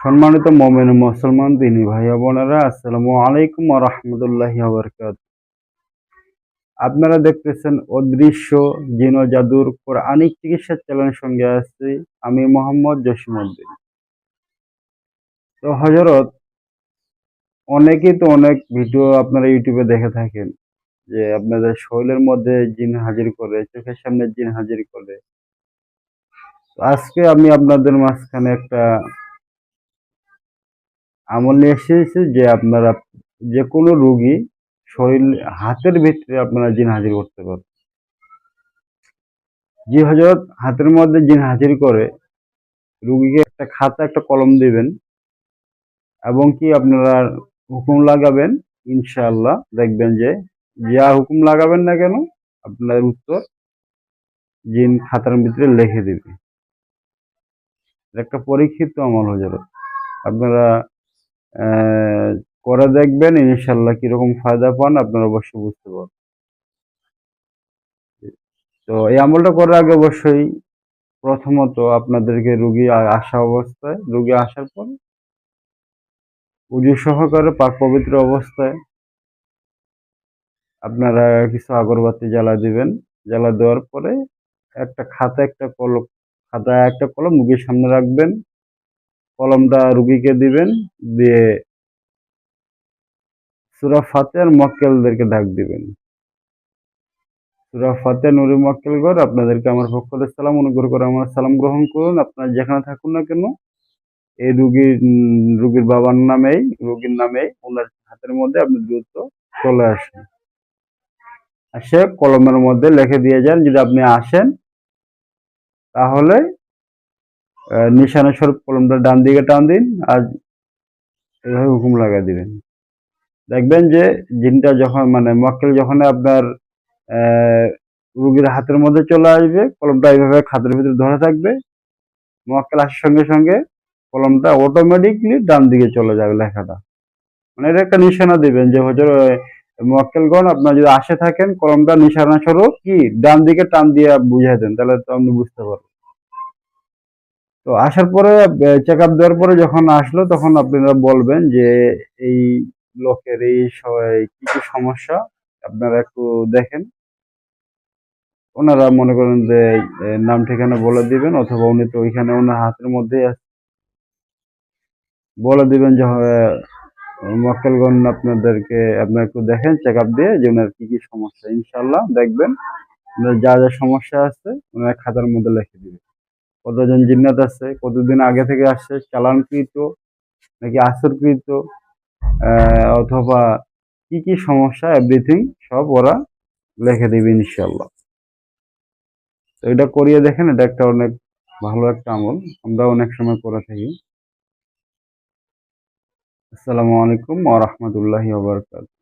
সম্মানিত মোমেন মুসলমান দিনী ভাইয়া বোনেরা, আসসালামু আলাইকুম রাহমাতুল্লাহি ওয়া বারাকাতুহু। আপনারা দেখতেছেন অদৃশ্য জিন জাদুর কোরআনিক চিকিৎসা চ্যানেলের সঙ্গে আছি আমি মোহাম্মদ জসিমউদ্দিন। তো হযরত, অনেকেই তো অনেক ভিডিও আপনারা ইউটিউবে দেখে থাকেন যে আপনাদের শরীরের মধ্যে জিন হাজির করে, চোখের সামনে জিন হাজির করে। আজকে আমি আপনাদের মাঝখানে একটা আমল এসেছি যে আপনারা যে কোনো রোগী শরীর, হাতের ভিতরে আপনারা জিন হাজির করতে পারেন যে হজরত হাতের মধ্যে জিন হাজির করে রুগীকে একটা খাতা, একটা কলম দিবেন এবং কি আপনারা হুকুম লাগাবেন? ইনশাআল্লাহ দেখবেন যে যা হুকুম লাগাবেন না কেন আপনার উত্তর জিন খাতার ভিতরে লিখে দিবে। একটা পরীক্ষিত আমল হজরত আপনারা করে দেখবেন, ইনশাল্লাহ কীরকম ফায়দা পান, আপনারা অবশ্যই বুঝতে পারবেন। তো এই আমলটা করার আগে অবশ্যই প্রথমত আপনাদেরকে রুগী আসা অবস্থায়, রুগী আসার পর উজু সহকারে পাক পবিত্র অবস্থায় আপনারা কিছু আগরবাতি জ্বালা দিবেন। জ্বালা দেওয়ার পরে একটা খাতা, একটা কলম, খাতা, একটা কলম রুগীর সামনে রাখবেন। কলমটা রুগীকে দিবেন, দিয়ে সুরা আর মক্কেলদেরকে ডাক দিবেন। সুরা ফাতে নুরি মক্কেলগর আপনাদেরকে আমার পক্ষ থেকে সালাম অনুগ্রহ করে আমার সালাম গ্রহণ করুন। আপনারা যেখানে থাকুন না কেন, এই রুগীর রুগীর বাবার নামেই, রুগীর নামেই ওনার হাতের মধ্যে আপনি দ্রুত চলে আসেন। আসে কলমের মধ্যে লিখে দিয়ে যান, যদি আপনি আসেন, তাহলে নিশানা স্বরূপ কলমটা ডান দিকে টান দিন, আর এভাবে হুকুম লাগাই দিবেন। দেখবেন যে জিনটা যখন মানে মক্কেল যখন আপনার রুগীর হাতের মধ্যে চলে আসবে, কলমটা এইভাবে খাতের ভিতরে ধরে থাকবে মক্কেল আসার সঙ্গে সঙ্গে কলমটা অটোমেটিকলি ডান দিকে চলে যাবে লেখাটা। মানে এটা একটা নিশানা দিবেন যে, হজর মক্কেলগণ আপনার যদি আসে থাকেন, কলমটা নিশানা স্বরূপ কি? ডান দিকে টান দিয়ে বুঝাই দেন, তাহলে তো আপনি বুঝতে পারবেন। তো আসার পরে চেক আপ দেওয়ার পরে যখন আসলো তখন আপনারা বলবেন যে এই লোকের এই কি কি সমস্যা? আপনারা একটু দেখেন। ওনারা মনে করেন যে নাম ঠিকানা বলে দিবেন অথবা উনি তো ওইখানে ওনার হাতের মধ্যেই আছে। বলে দিবেন যে হয়, মক্কেলগণ আপনাদেরকে আপনারা একটু দেখেন চেক আপ দিয়ে যে ওনার কি কি সমস্যা। ইনশাল্লাহ দেখবেন যা যা সমস্যা আছে ওনার খাতার মধ্যে লিখে দিবে কতজন জিন্নাত আছে, কতদিন আগে থেকে আসছে, চালানকৃত নাকি আসরকৃত অথবা কি কি সমস্যা এভরিথিং সব ওরা লিখে দিবে ইনশাল্লাহ তো এটা করিয়ে দেখেন, এটা একটা অনেক ভালো একটা আমল আমরা অনেক সময় করে থাকি। আসসালামু আলাইকুম ওয়া বারাকাতুহু।